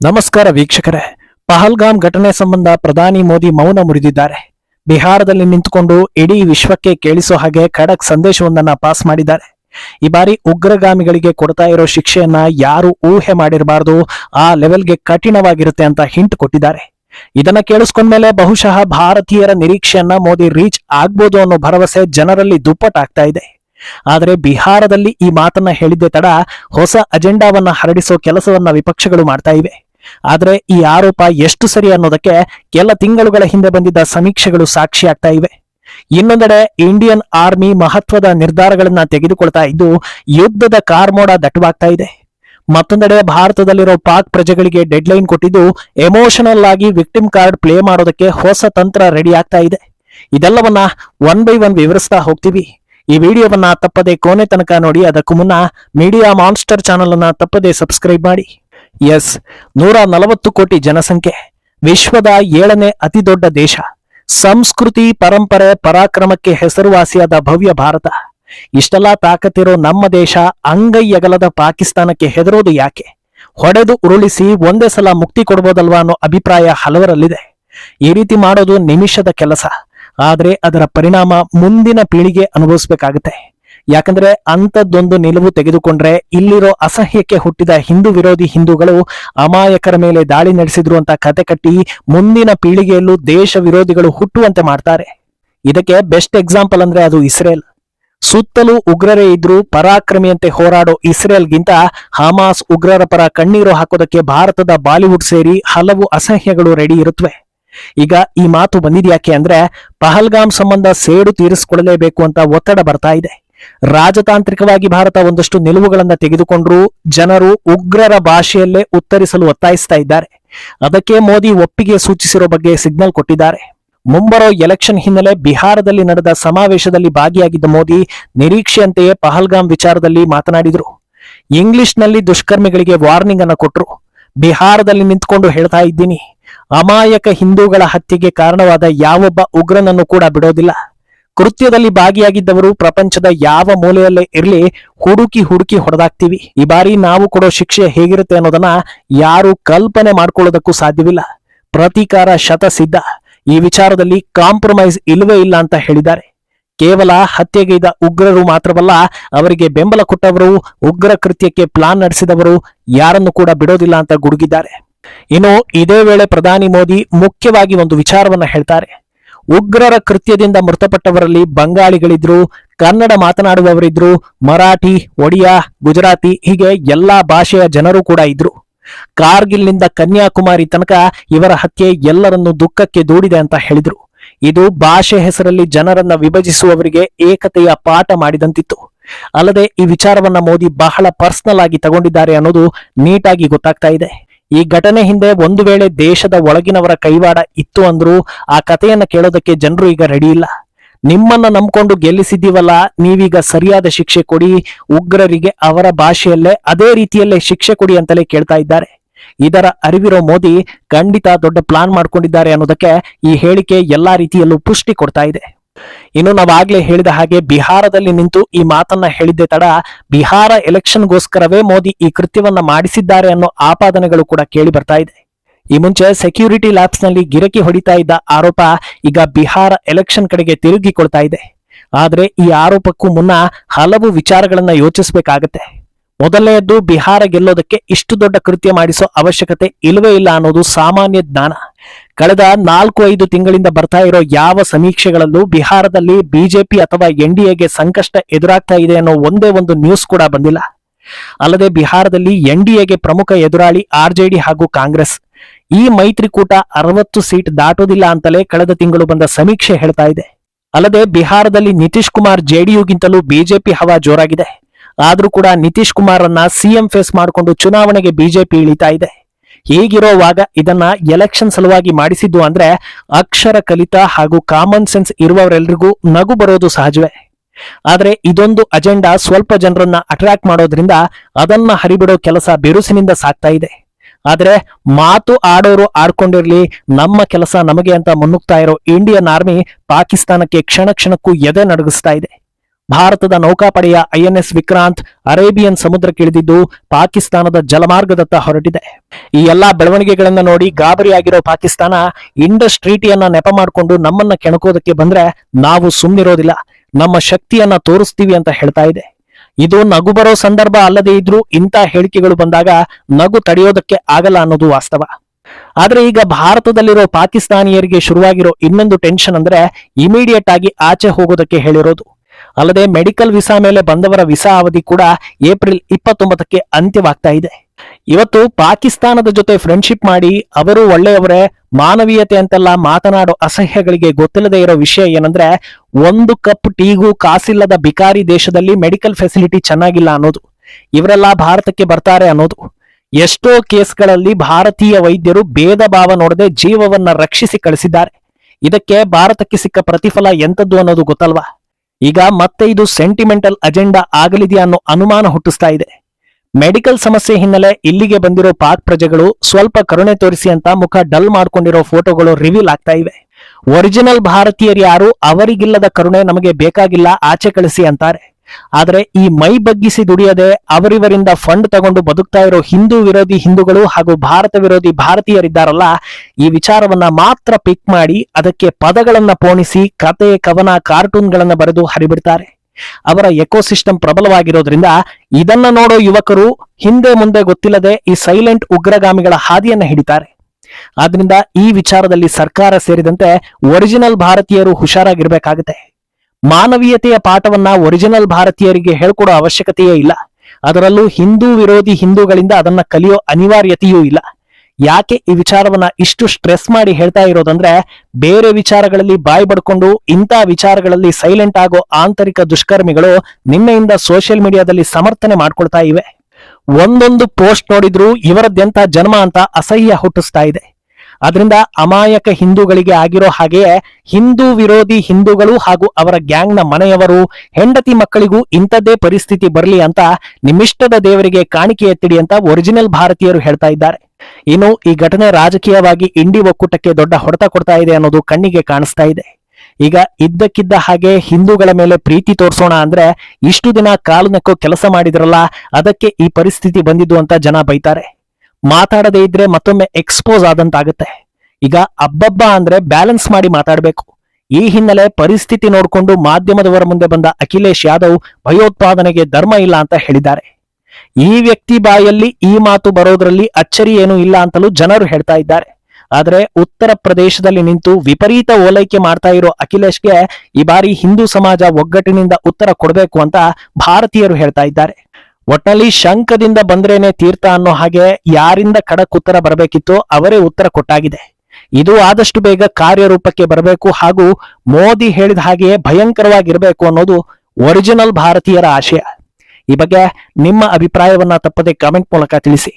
ನಮಸ್ಕಾರ ವೀಕ್ಷಕರೇ. ಪಹಲ್ಗಾಮ್ ಘಟನೆ ಸಂಬಂಧ ಪ್ರಧಾನಿ ಮೋದಿ ಮೌನ ಮುರಿದಿದ್ದಾರೆ. ಬಿಹಾರದಲ್ಲಿ ನಿಂತುಕೊಂಡು ಇಡೀ ವಿಶ್ವಕ್ಕೆ ಕೇಳಿಸೋ ಹಾಗೆ ಖಡಕ್ ಸಂದೇಶವೊಂದನ್ನ ಪಾಸ್ ಮಾಡಿದ್ದಾರೆ. ಈ ಬಾರಿ ಉಗ್ರಗಾಮಿಗಳಿಗೆ ಕೊಡ್ತಾ ಇರೋ ಶಿಕ್ಷೆಯನ್ನ ಯಾರು ಊಹೆ ಮಾಡಿರಬಾರದು, ಆ ಲೆವೆಲ್ಗೆ ಕಠಿಣವಾಗಿರುತ್ತೆ ಅಂತ ಹಿಂಟ್ ಕೊಟ್ಟಿದ್ದಾರೆ. ಇದನ್ನ ಕೇಳಿಸ್ಕೊಂಡ್ಮೇಲೆ ಬಹುಶಃ ಭಾರತೀಯರ ನಿರೀಕ್ಷೆಯನ್ನ ಮೋದಿ ರೀಚ್ ಆಗ್ಬೋದು ಅನ್ನೋ ಭರವಸೆ ಜನರಲ್ಲಿ ದುಪ್ಪಟ್ಟಾಗ್ತಾ ಇದೆ. ಆದರೆ ಬಿಹಾರದಲ್ಲಿ ಈ ಮಾತನ್ನ ಹೇಳಿದ್ದೆ ತಡ ಹೊಸ ಅಜೆಂಡಾವನ್ನ ಹರಡಿಸೋ ಕೆಲಸವನ್ನ ವಿಪಕ್ಷಗಳು ಮಾಡ್ತಾ ಇವೆ. ಆದ್ರೆ ಈ ಆರೋಪ ಎಷ್ಟು ಸರಿ ಅನ್ನೋದಕ್ಕೆ ಕೆಲ ತಿಂಗಳುಗಳ ಹಿಂದೆ ಬಂದಿದ್ದ ಸಮೀಕ್ಷೆಗಳು ಸಾಕ್ಷಿಯಾಗ್ತಾ ಇವೆ. ಇನ್ನೊಂದೆಡೆ ಇಂಡಿಯನ್ ಆರ್ಮಿ ಮಹತ್ವದ ನಿರ್ಧಾರಗಳನ್ನ ತೆಗೆದುಕೊಳ್ತಾ ಇದ್ದು, ಯುದ್ಧದ ಕಾರ್ಮೋಡ ದಟ್ಟವಾಗ್ತಾ ಇದೆ. ಮತ್ತೊಂದೆಡೆ ಭಾರತದಲ್ಲಿರೋ ಪಾಕ್ ಪ್ರಜೆಗಳಿಗೆ ಡೆಡ್ಲೈನ್ ಕೊಟ್ಟಿದ್ದು ಎಮೋಷನಲ್ ಆಗಿ ವಿಕ್ಟಿಮ್ ಕಾರ್ಡ್ ಪ್ಲೇ ಮಾಡೋದಕ್ಕೆ ಹೊಸ ತಂತ್ರ ರೆಡಿ ಆಗ್ತಾ ಇದೆ. ಇದೆಲ್ಲವನ್ನ ಒನ್ ಬೈ ಒನ್ ವಿವರಿಸ್ತಾ ಹೋಗ್ತೀವಿ. ಈ ವಿಡಿಯೋವನ್ನ ತಪ್ಪದೆ ಕೊನೆ ತನಕ ನೋಡಿ, ಅದಕ್ಕೂ ಮುನ್ನ ಮೀಡಿಯಾ ಮಾನ್ಸ್ಟರ್ ಚಾನಲ್ ಅನ್ನ ತಪ್ಪದೆ ಸಬ್ಸ್ಕ್ರೈಬ್ ಮಾಡಿ. ಎಸ್, ನೂರ ನಲವತ್ತು ಕೋಟಿ ಜನಸಂಖ್ಯೆ. ವಿಶ್ವದ ಏಳನೇ ಅತಿ ದೊಡ್ಡ ದೇಶ. ಸಂಸ್ಕೃತಿ, ಪರಂಪರೆ, ಪರಾಕ್ರಮಕ್ಕೆ ಹೆಸರುವಾಸಿಯಾದ ಭವ್ಯ ಭಾರತ. ಇಷ್ಟೆಲ್ಲ ತಾಕತ್ತಿರೋ ನಮ್ಮ ದೇಶ ಅಂಗೈಯಗಲದ ಪಾಕಿಸ್ತಾನಕ್ಕೆ ಹೆದರೋದು ಯಾಕೆ? ಹೊಡೆದು ಉರುಳಿಸಿ ಒಂದೇ ಸಲ ಮುಕ್ತಿ ಕೊಡ್ಬೋದಲ್ವಾ ಅನ್ನೋ ಅಭಿಪ್ರಾಯ ಹಲವರಲ್ಲಿದೆ. ಈ ರೀತಿ ಮಾಡೋದು ನಿಮಿಷದ ಕೆಲಸ. ಆದರೆ ಅದರ ಪರಿಣಾಮ ಮುಂದಿನ ಪೀಳಿಗೆ ಅನುಭವಿಸ್ಬೇಕಾಗತ್ತೆ. ಯಾಕಂದ್ರೆ ಅಂಥದ್ದೊಂದು ನಿಲುವು ತೆಗೆದುಕೊಂಡ್ರೆ ಇಲ್ಲಿರೋ ಅಸಹ್ಯಕ್ಕೆ ಹುಟ್ಟಿದ ಹಿಂದೂ ವಿರೋಧಿ ಹಿಂದೂಗಳು ಅಮಾಯಕರ ಮೇಲೆ ದಾಳಿ ನಡೆಸಿದ್ರು ಅಂತ ಕತೆ ಕಟ್ಟಿ ಮುಂದಿನ ಪೀಳಿಗೆಯಲ್ಲೂ ದೇಶ ವಿರೋಧಿಗಳು ಹುಟ್ಟುವಂತೆ ಮಾಡ್ತಾರೆ. ಇದಕ್ಕೆ ಬೆಸ್ಟ್ ಎಕ್ಸಾಂಪಲ್ ಅಂದ್ರೆ ಅದು ಇಸ್ರೇಲ್. ಸುತ್ತಲೂ ಉಗ್ರರೇ ಇದ್ರೂ ಪರಾಕ್ರಮಿಯಂತೆ ಹೋರಾಡೋ ಇಸ್ರೇಲ್ಗಿಂತ ಹಮಾಸ್ ಉಗ್ರರ ಪರ ಕಣ್ಣೀರು ಹಾಕೋದಕ್ಕೆ ಭಾರತದ ಬಾಲಿವುಡ್ ಸೇರಿ ಹಲವು ಅಸಹ್ಯಗಳು ರೆಡಿ ಇರುತ್ತವೆ ಈಗ ಈ ಮಾತು ಬಂದಿದ್ಯಾಕೆ ಅಂದ್ರೆ ಪಹಲ್ಗಾಮ್ ಸಂಬಂಧ ಸೇಡು ತೀರಿಸಿಕೊಳ್ಳಲೇಬೇಕು ಅಂತ ಒತ್ತಡ ಬರ್ತಾ ಇದೆ. ರಾಜತಾಂತ್ರಿಕವಾಗಿ ಭಾರತ ಒಂದಷ್ಟು ನಿಲುವುಗಳನ್ನು ತೆಗೆದುಕೊಂಡ್ರು, ಜನರು ಉಗ್ರರ ಭಾಷೆಯಲ್ಲೇ ಉತ್ತರಿಸಲು ಒತ್ತಾಯಿಸ್ತಾ ಇದ್ದಾರೆ. ಅದಕ್ಕೆ ಮೋದಿ ಒಪ್ಪಿಗೆ ಸೂಚಿಸಿರೋ ಬಗ್ಗೆ ಸಿಗ್ನಲ್ ಕೊಟ್ಟಿದ್ದಾರೆ. ಮುಂಬರೋ ಎಲೆಕ್ಷನ್ ಹಿನ್ನೆಲೆ ಬಿಹಾರದಲ್ಲಿ ನಡೆದ ಸಮಾವೇಶದಲ್ಲಿ ಭಾಗಿಯಾಗಿದ್ದ ಮೋದಿ ನಿರೀಕ್ಷೆಯಂತೆಯೇ ಪಹಲ್ಗಾಮ್ ವಿಚಾರದಲ್ಲಿ ಮಾತನಾಡಿದರು. ಇಂಗ್ಲಿಷ್ನಲ್ಲಿ ದುಷ್ಕರ್ಮಿಗಳಿಗೆ ವಾರ್ನಿಂಗ್ ಅನ್ನು ಕೊಟ್ರು. ಬಿಹಾರದಲ್ಲಿ ನಿಂತ್ಕೊಂಡು ಹೇಳ್ತಾ ಇದ್ದೀನಿ. ಅಮಾಯಕ ಹಿಂದೂಗಳ ಹತ್ಯೆಗೆ ಕಾರಣವಾದ ಯಾವೊಬ್ಬ ಉಗ್ರನನ್ನು ಕೂಡ ಬಿಡೋದಿಲ್ಲ. ಕೃತ್ಯದಲ್ಲಿ ಭಾಗಿಯಾಗಿದ್ದವರು ಪ್ರಪಂಚದ ಯಾವ ಮೂಲೆಯಲ್ಲೇ ಇರಲಿ ಹುಡುಕಿ ಹುಡುಕಿ ಹೊಡೆದಾಕ್ತಿವಿ. ಈ ಬಾರಿ ನಾವು ಕೊಡೋ ಶಿಕ್ಷೆ ಹೇಗಿರುತ್ತೆ ಅನ್ನೋದನ್ನ ಯಾರು ಕಲ್ಪನೆ ಮಾಡ್ಕೊಳ್ಳೋದಕ್ಕೂ ಸಾಧ್ಯವಿಲ್ಲ. ಪ್ರತೀಕಾರ ಶತಸಿದ್ಧ. ಈ ವಿಚಾರದಲ್ಲಿ ಕಾಂಪ್ರಮೈಸ್ ಇಲ್ಲವೇ ಇಲ್ಲ ಅಂತ ಹೇಳಿದ್ದಾರೆ. ಕೇವಲ ಹತ್ಯೆಗೈದ ಉಗ್ರರು ಮಾತ್ರವಲ್ಲ, ಅವರಿಗೆ ಬೆಂಬಲ ಕೊಟ್ಟವರು, ಉಗ್ರ ಕೃತ್ಯಕ್ಕೆ ಪ್ಲಾನ್ ನಡೆಸಿದವರು ಯಾರನ್ನು ಕೂಡ ಬಿಡೋದಿಲ್ಲ ಅಂತ ಗುಡುಗಿದ್ದಾರೆ. ಇನ್ನು ಇದೇ ವೇಳೆ ಪ್ರಧಾನಿ ಮೋದಿ ಮುಖ್ಯವಾಗಿ ಒಂದು ವಿಚಾರವನ್ನ ಹೇಳ್ತಾರೆ. ಉಗ್ರರ ಕೃತ್ಯದಿಂದ ಮೃತಪಟ್ಟವರಲ್ಲಿ ಬಂಗಾಳಿಗಳಿದ್ರು, ಕನ್ನಡ ಮಾತನಾಡುವವರಿದ್ರು, ಮರಾಠಿ, ಒಡಿಯಾ, ಗುಜರಾತಿ, ಹೀಗೆ ಎಲ್ಲಾ ಭಾಷೆಯ ಜನರು ಕೂಡ ಇದ್ರು. ಕಾರ್ಗಿಲ್ನಿಂದ ಕನ್ಯಾಕುಮಾರಿ ತನಕ ಇವರ ಹತ್ಯೆ ಎಲ್ಲರನ್ನು ದುಃಖಕ್ಕೆ ದೂಡಿದೆ ಅಂತ ಹೇಳಿದ್ರು. ಇದು ಭಾಷೆ ಹೆಸರಲ್ಲಿ ಜನರನ್ನ ವಿಭಜಿಸುವವರಿಗೆ ಏಕತೆಯ ಪಾಠ ಮಾಡಿದಂತಿತ್ತು. ಅಲ್ಲದೆ ಈ ವಿಚಾರವನ್ನ ಮೋದಿ ಬಹಳ ಪರ್ಸನಲ್ ಆಗಿ ತಗೊಂಡಿದ್ದಾರೆ ಅನ್ನೋದು ನೀಟಾಗಿ ಗೊತ್ತಾಗ್ತಾ ಇದೆ. ಈ ಘಟನೆ ಹಿಂದೆ ಒಂದು ವೇಳೆ ದೇಶದ ಒಳಗಿನವರ ಕೈವಾಡ ಇತ್ತು ಅಂದ್ರೂ ಆ ಕಥೆಯನ್ನ ಕೇಳೋದಕ್ಕೆ ಜನರು ಈಗ ರೆಡಿ ಇಲ್ಲ. ನಿಮ್ಮನ್ನ ನಂಬ್ಕೊಂಡು ಗೆಲ್ಲಿಸಿದ್ದೀವಲ್ಲ, ನೀವೀಗ ಸರಿಯಾದ ಶಿಕ್ಷೆ ಕೊಡಿ, ಉಗ್ರರಿಗೆ ಅವರ ಭಾಷೆಯಲ್ಲೇ ಅದೇ ರೀತಿಯಲ್ಲೇ ಶಿಕ್ಷೆ ಕೊಡಿ ಅಂತಲೇ ಕೇಳ್ತಾ ಇದ್ದಾರೆ. ಇದರ ಅರಿವಿರೋ ಮೋದಿ ಖಂಡಿತ ದೊಡ್ಡ ಪ್ಲಾನ್ ಮಾಡ್ಕೊಂಡಿದ್ದಾರೆ ಅನ್ನೋದಕ್ಕೆ ಈ ಹೇಳಿಕೆ ಎಲ್ಲಾ ರೀತಿಯಲ್ಲೂ ಪುಷ್ಟಿ ಕೊಡ್ತಾ ಇದೆ. ಇನ್ನು ನಾವಾಗ್ಲೇ ಹೇಳಿದ ಹಾಗೆ ಬಿಹಾರದಲ್ಲಿ ನಿಂತು ಈ ಮಾತನ್ನ ಹೇಳಿದ್ದೆ ತಡ ಬಿಹಾರ ಎಲೆಕ್ಷನ್ಗೋಸ್ಕರವೇ ಮೋದಿ ಈ ಕೃತ್ಯವನ್ನ ಮಾಡಿಸಿದ್ದಾರೆ ಅನ್ನೋ ಆಪಾದನೆಗಳು ಕೂಡ ಕೇಳಿ ಬರ್ತಾ ಇದೆ. ಈ ಮುಂಚೆ ಸೆಕ್ಯೂರಿಟಿ ಲ್ಯಾಬ್ಸ್ನಲ್ಲಿ ಗಿರಕಿ ಹೊಡಿತಾ ಇದ್ದ ಆರೋಪ ಈಗ ಬಿಹಾರ ಎಲೆಕ್ಷನ್ ಕಡೆಗೆ ತಿರುಗಿಕೊಳ್ತಾ ಇದೆ. ಆದ್ರೆ ಈ ಆರೋಪಕ್ಕೂ ಮುನ್ನ ಹಲವು ವಿಚಾರಗಳನ್ನ ಯೋಚಿಸಬೇಕಾಗತ್ತೆ. ಮೊದಲನೆಯದ್ದು ಬಿಹಾರ ಗೆಲ್ಲೋದಕ್ಕೆ ಇಷ್ಟು ದೊಡ್ಡ ಕೃತ್ಯ ಮಾಡಿಸೋ ಅವಶ್ಯಕತೆ ಇಲ್ಲವೇ ಇಲ್ಲ ಅನ್ನೋದು ಸಾಮಾನ್ಯ ಜ್ಞಾನ. ಕಳೆದ ನಾಲ್ಕು ಐದು ತಿಂಗಳಿಂದ ಬರ್ತಾ ಇರೋ ಯಾವ ಸಮೀಕ್ಷೆಗಳಲ್ಲೂ ಬಿಹಾರದಲ್ಲಿ ಬಿಜೆಪಿ ಅಥವಾ ಎನ್ ಡಿಎಗೆ ಸಂಕಷ್ಟ ಎದುರಾಗ್ತಾ ಇದೆ ಅನ್ನೋ ಒಂದೇ ಒಂದು ನ್ಯೂಸ್ ಕೂಡ ಬಂದಿಲ್ಲ. ಅಲ್ಲದೆ ಬಿಹಾರದಲ್ಲಿ ಎನ್ ಡಿಎಗೆ ಪ್ರಮುಖ ಎದುರಾಳಿ ಆರ್ಜೆಡಿ ಹಾಗೂ ಕಾಂಗ್ರೆಸ್. ಈ ಮೈತ್ರಿಕೂಟ ಅರವತ್ತು ಸೀಟ್ ದಾಟೋದಿಲ್ಲ ಅಂತಲೇ ಕಳೆದ ತಿಂಗಳು ಬಂದ ಸಮೀಕ್ಷೆ ಹೇಳ್ತಾ ಇದೆ. ಅಲ್ಲದೆ ಬಿಹಾರದಲ್ಲಿ ನಿತೀಶ್ ಕುಮಾರ್ ಜೆಡಿಯುಗಿಂತಲೂ ಬಿಜೆಪಿ ಹವಾ ಜೋರಾಗಿದೆ. ಆದ್ರೂ ಕೂಡ ನಿತೀಶ್ ಕುಮಾರ್ ಅನ್ನ ಸಿಎಂ ಫೇಸ್ ಮಾಡಿಕೊಂಡು ಚುನಾವಣೆಗೆ ಬಿಜೆಪಿ ಇಳಿತಾ ಇದೆ. ಹೀಗಿರೋವಾಗ ಇದನ್ನ ಎಲೆಕ್ಷನ್ ಸಲುವಾಗಿ ಮಾಡಿಸಿದ್ದು ಅಂದ್ರೆ ಅಕ್ಷರ ಕಲಿತ ಹಾಗೂ ಕಾಮನ್ ಸೆನ್ಸ್ ಇರುವವರೆಲ್ರಿಗೂ ನಗು ಬರೋದು ಸಹಜವೇ. ಆದ್ರೆ ಇದೊಂದು ಅಜೆಂಡಾ ಸ್ವಲ್ಪ ಜನರನ್ನ ಅಟ್ರಾಕ್ಟ್ ಮಾಡೋದ್ರಿಂದ ಅದನ್ನ ಹರಿಬಿಡೋ ಕೆಲಸ ಬಿರುಸಿನಿಂದ ಸಾಗ್ತಾ ಇದೆ. ಆದ್ರೆ ಮಾತು ಆಡೋರು ಆಡ್ಕೊಂಡಿರ್ಲಿ, ನಮ್ಮ ಕೆಲಸ ನಮಗೆ ಅಂತ ಮುನ್ನುಗ್ತಾ ಇರೋ ಇಂಡಿಯನ್ ಆರ್ಮಿ ಪಾಕಿಸ್ತಾನಕ್ಕೆ ಕ್ಷಣ ಕ್ಷಣಕ್ಕೂ ಎದೆ ನಡಗಿಸ್ತಾ ಇದೆ. ಭಾರತದ ನೌಕಾಪಡೆಯ ಐಎನ್ಎಸ್ ವಿಕ್ರಾಂತ್ ಅರೇಬಿಯನ್ ಸಮುದ್ರಕ್ಕಿಳಿದಿದ್ದು ಪಾಕಿಸ್ತಾನದ ಜಲಮಾರ್ಗದತ್ತ ಹೊರಟಿದೆ. ಈ ಎಲ್ಲಾ ಬೆಳವಣಿಗೆಗಳನ್ನ ನೋಡಿ ಗಾಬರಿಯಾಗಿರೋ ಪಾಕಿಸ್ತಾನ ಇಂಡಸ್ ಟ್ರೀಟಿಯನ್ನ ನೆಪ ಮಾಡಿಕೊಂಡು ನಮ್ಮನ್ನ ಕೆಣಕೋದಕ್ಕೆ ಬಂದ್ರೆ ನಾವು ಸುಮ್ಮನಿರೋದಿಲ್ಲ ನಮ್ಮ ಶಕ್ತಿಯನ್ನ ತೋರಿಸ್ತೀವಿ ಅಂತ ಹೇಳ್ತಾ ಇದೆ. ಇದು ನಗು ಬರೋ ಸಂದರ್ಭ ಅಲ್ಲದೆ ಇದ್ರೂ ಇಂಥ ಹೇಳಿಕೆಗಳು ಬಂದಾಗ ನಗು ತಡೆಯೋದಕ್ಕೆ ಆಗಲ್ಲ ಅನ್ನೋದು ವಾಸ್ತವ. ಆದ್ರೆ ಈಗ ಭಾರತದಲ್ಲಿರೋ ಪಾಕಿಸ್ತಾನಿಯರಿಗೆ ಶುರುವಾಗಿರೋ ಇನ್ನೊಂದು ಟೆನ್ಷನ್ ಅಂದ್ರೆ ಇಮಿಡಿಯೇಟ್ ಆಗಿ ಆಚೆ ಹೋಗೋದಕ್ಕೆ ಹೇಳಿರೋದು. ಅಲ್ಲದೆ ಮೆಡಿಕಲ್ ವಿಸಾ ಮೇಲೆ ಬಂದವರ ವಿಸಾ ಅವಧಿ ಕೂಡ ಏಪ್ರಿಲ್ ಇಪ್ಪತ್ತೊಂಬತ್ತಕ್ಕೆ ಅಂತ್ಯವಾಗ್ತಾ ಇದೆ. ಇವತ್ತು ಪಾಕಿಸ್ತಾನದ ಜೊತೆ ಫ್ರೆಂಡ್ಶಿಪ್ ಮಾಡಿ ಅವರು ಒಳ್ಳೆಯವರೇ, ಮಾನವೀಯತೆ ಅಂತೆಲ್ಲ ಮಾತನಾಡೋ ಅಸಹ್ಯಗಳಿಗೆ ಗೊತ್ತಿಲ್ಲದೆ ಇರೋ ವಿಷಯ ಏನಂದ್ರೆ ಒಂದು ಕಪ್ ಟೀಗೂ ಕಾಸಿಲ್ಲದ ಬಿಕಾರಿ ದೇಶದಲ್ಲಿ ಮೆಡಿಕಲ್ ಫೆಸಿಲಿಟಿ ಚೆನ್ನಾಗಿಲ್ಲ ಅನ್ನೋದು. ಇವರೆಲ್ಲ ಭಾರತಕ್ಕೆ ಬರ್ತಾರೆ ಅನ್ನೋದು. ಎಷ್ಟೋ ಕೇಸ್ಗಳಲ್ಲಿ ಭಾರತೀಯ ವೈದ್ಯರು ಭೇದ ಭಾವ ನೋಡದೆ ಜೀವವನ್ನ ರಕ್ಷಿಸಿ ಕಳಿಸಿದ್ದಾರೆ. ಇದಕ್ಕೆ ಭಾರತಕ್ಕೆ ಸಿಕ್ಕ ಪ್ರತಿಫಲ ಎಂತದ್ದು ಅನ್ನೋದು ಗೊತ್ತಲ್ವಾ? ಈಗ ಮತ್ತೆ ಇದು ಸೆಂಟಿಮೆಂಟಲ್ ಅಜೆಂಡಾ ಆಗಲಿದೆಯಾ ಅನ್ನೋ ಅನುಮಾನ ಹುಟ್ಟಿಸ್ತಾ ಇದೆ. ಮೆಡಿಕಲ್ ಸಮಸ್ಯೆ ಹಿನ್ನೆಲೆ ಇಲ್ಲಿಗೆ ಬಂದಿರೋ ಪಾಕ್ ಪ್ರಜೆಗಳು ಸ್ವಲ್ಪ ಕರುಣೆ ತೋರಿಸಿ ಅಂತ ಮುಖ ಡಲ್ ಮಾಡ್ಕೊಂಡಿರೋ ಫೋಟೋಗಳು ರಿವೀಲ್ ಆಗ್ತಾ ಇವೆ. ಒರಿಜಿನಲ್ ಭಾರತೀಯರು ಯಾರು ಅವರಿಗಿಲ್ಲದ ಕರುಣೆ ನಮಗೆ ಬೇಕಾಗಿಲ್ಲ, ಆಚೆ ಕಳಿಸಿ ಅಂತಾರೆ. ಆದ್ರೆ ಈ ಮೈ ಬಗ್ಗಿಸಿ ದುಡಿಯದೆ ಅವರಿವರಿಂದ ಫಂಡ್ ತಗೊಂಡು ಬದುಕ್ತಾ ಇರೋ ಹಿಂದೂ ವಿರೋಧಿ ಹಿಂದೂಗಳು ಹಾಗೂ ಭಾರತ ವಿರೋಧಿ ಭಾರತೀಯರಿದ್ದಾರಲ್ಲ, ಈ ವಿಚಾರವನ್ನ ಮಾತ್ರ ಪಿಕ್ ಮಾಡಿ ಅದಕ್ಕೆ ಪದಗಳನ್ನ ಪೋಣಿಸಿ ಕತೆ, ಕವನ, ಕಾರ್ಟೂನ್ಗಳನ್ನ ಬರೆದು ಹರಿಬಿಡ್ತಾರೆ. ಅವರ ಎಕೋಸಿಸ್ಟಮ್ ಪ್ರಬಲವಾಗಿರೋದ್ರಿಂದ ಇದನ್ನ ನೋಡೋ ಯುವಕರು ಹಿಂದೆ ಮುಂದೆ ಗೊತ್ತಿಲ್ಲದೆ ಈ ಸೈಲೆಂಟ್ ಉಗ್ರಗಾಮಿಗಳ ಹಾದಿಯನ್ನ ಹಿಡಿತಾರೆ. ಆದ್ರಿಂದ ಈ ವಿಚಾರದಲ್ಲಿ ಸರ್ಕಾರ ಸೇರಿದಂತೆ ಒರಿಜಿನಲ್ ಭಾರತೀಯರು ಹುಷಾರಾಗಿರ್ಬೇಕಾಗುತ್ತೆ. ಮಾನವೀಯತೆಯ ಪಾಠವನ್ನ ಒರಿಜಿನಲ್ ಭಾರತೀಯರಿಗೆ ಹೇಳ್ಕೊಡೋ ಅವಶ್ಯಕತೆಯೇ ಇಲ್ಲ. ಅದರಲ್ಲೂ ಹಿಂದೂ ವಿರೋಧಿ ಹಿಂದೂಗಳಿಂದ ಅದನ್ನ ಕಲಿಯೋ ಅನಿವಾರ್ಯತೆಯೂ ಇಲ್ಲ. ಯಾಕೆ ಈ ವಿಚಾರವನ್ನ ಇಷ್ಟು ಸ್ಟ್ರೆಸ್ ಮಾಡಿ ಹೇಳ್ತಾ ಇರೋದಂದ್ರೆ, ಬೇರೆ ವಿಚಾರಗಳಲ್ಲಿ ಬಾಯಿ ಬಡ್ಕೊಂಡು ಇಂಥ ವಿಚಾರಗಳಲ್ಲಿ ಸೈಲೆಂಟ್ ಆಗೋ ಆಂತರಿಕ ದುಷ್ಕರ್ಮಿಗಳು ನಿನ್ನೆಯಿಂದ ಸೋಷಿಯಲ್ ಮೀಡಿಯಾದಲ್ಲಿ ಸಮರ್ಥನೆ ಮಾಡ್ಕೊಳ್ತಾ ಇವೆ. ಒಂದೊಂದು ಪೋಸ್ಟ್ ನೋಡಿದ್ರು ಇವರದ್ದೆಂತ ಜನ್ಮ ಅಂತ ಅಸಹ್ಯ ಹುಟ್ಟಿಸ್ತಾ ಇದೆ. ಅದರಿಂದ ಅಮಾಯಕ ಹಿಂದೂಗಳಿಗೆ ಆಗಿರೋ ಹಾಗೆಯೇ ಹಿಂದೂ ವಿರೋಧಿ ಹಿಂದೂಗಳು ಹಾಗೂ ಅವರ ಗ್ಯಾಂಗ್ನ ಮನೆಯವರು ಹೆಂಡತಿ ಮಕ್ಕಳಿಗೂ ಇಂಥದ್ದೇ ಪರಿಸ್ಥಿತಿ ಬರಲಿ ಅಂತ ನಿಮಿಷ್ಟದ ದೇವರಿಗೆ ಕಾಣಿಕೆ ಎತ್ತಿಡಿ ಅಂತ ಒರಿಜಿನಲ್ ಭಾರತೀಯರು ಹೇಳ್ತಾ ಇದ್ದಾರೆ. ಇನ್ನು ಈ ಘಟನೆ ರಾಜಕೀಯವಾಗಿ ಇಂಡಿ ಒಕ್ಕೂಟಕ್ಕೆ ದೊಡ್ಡ ಹೊಡೆತ ಕೊಡ್ತಾ ಇದೆ ಅನ್ನೋದು ಕಣ್ಣಿಗೆ ಕಾಣಿಸ್ತಾ ಇದೆ. ಈಗ ಇದ್ದಕ್ಕಿದ್ದ ಹಾಗೆ ಹಿಂದೂಗಳ ಮೇಲೆ ಪ್ರೀತಿ ತೋರಿಸೋಣ ಅಂದ್ರೆ ಇಷ್ಟು ದಿನ ಕಾಲು ಕೆಲಸ ಮಾಡಿದ್ರಲ್ಲ, ಅದಕ್ಕೆ ಈ ಪರಿಸ್ಥಿತಿ ಬಂದಿದ್ದು ಅಂತ ಜನ ಬೈತಾರೆ. ಮಾತಾಡದೇ ಇದ್ರೆ ಮತ್ತೊಮ್ಮೆ ಎಕ್ಸ್ಪೋಸ್ ಆದಂತಾಗುತ್ತೆ. ಈಗ ಅಬ್ಬಬ್ಬ ಅಂದ್ರೆ ಬ್ಯಾಲೆನ್ಸ್ ಮಾಡಿ ಮಾತಾಡಬೇಕು. ಈ ಹಿನ್ನೆಲೆ ಪರಿಸ್ಥಿತಿ ನೋಡಿಕೊಂಡು ಮಾಧ್ಯಮದವರ ಮುಂದೆ ಬಂದ ಅಖಿಲೇಶ್ ಯಾದವ್ ಭಯೋತ್ಪಾದನೆಗೆ ಧರ್ಮ ಇಲ್ಲ ಅಂತ ಹೇಳಿದ್ದಾರೆ. ಈ ವ್ಯಕ್ತಿ ಬಾಯಲ್ಲಿ ಈ ಮಾತು ಬರೋದ್ರಲ್ಲಿ ಅಚ್ಚರಿ ಏನೂ ಇಲ್ಲ ಅಂತಲೂ ಜನರು ಹೇಳ್ತಾ ಇದ್ದಾರೆ. ಆದರೆ ಉತ್ತರ ಪ್ರದೇಶದಲ್ಲಿ ನಿಂತು ವಿಪರೀತ ಓಲೈಕೆ ಮಾಡ್ತಾ ಇರೋ ಅಖಿಲೇಶ್ಗೆ ಈ ಬಾರಿ ಹಿಂದೂ ಸಮಾಜ ಒಗ್ಗಟ್ಟಿನಿಂದ ಉತ್ತರ ಕೊಡಬೇಕು ಅಂತ ಭಾರತೀಯರು ಹೇಳ್ತಾ ಇದ್ದಾರೆ. ಒಟ್ನಲ್ಲಿ ಶಂಕದಿಂದ ಬಂದ್ರೇನೆ ತೀರ್ಥ ಅನ್ನೋ ಹಾಗೆ ಯಾರಿಂದ ಖಡಕ್ ಉತ್ತರ ಬರಬೇಕಿತ್ತು ಅವರೇ ಉತ್ತರ ಕೊಟ್ಟಾಗಿದೆ. ಇದು ಆದಷ್ಟು ಬೇಗ ಕಾರ್ಯರೂಪಕ್ಕೆ ಬರಬೇಕು ಹಾಗೂ ಮೋದಿ ಹೇಳಿದ ಹಾಗೆಯೇ ಭಯಂಕರವಾಗಿರಬೇಕು ಅನ್ನೋದು ಒರಿಜಿನಲ್ ಭಾರತೀಯರ ಆಶಯ. ಈ ಬಗ್ಗೆ ನಿಮ್ಮ ಅಭಿಪ್ರಾಯವನ್ನ ತಪ್ಪದೆ ಕಾಮೆಂಟ್ ಮೂಲಕ ತಿಳಿಸಿ.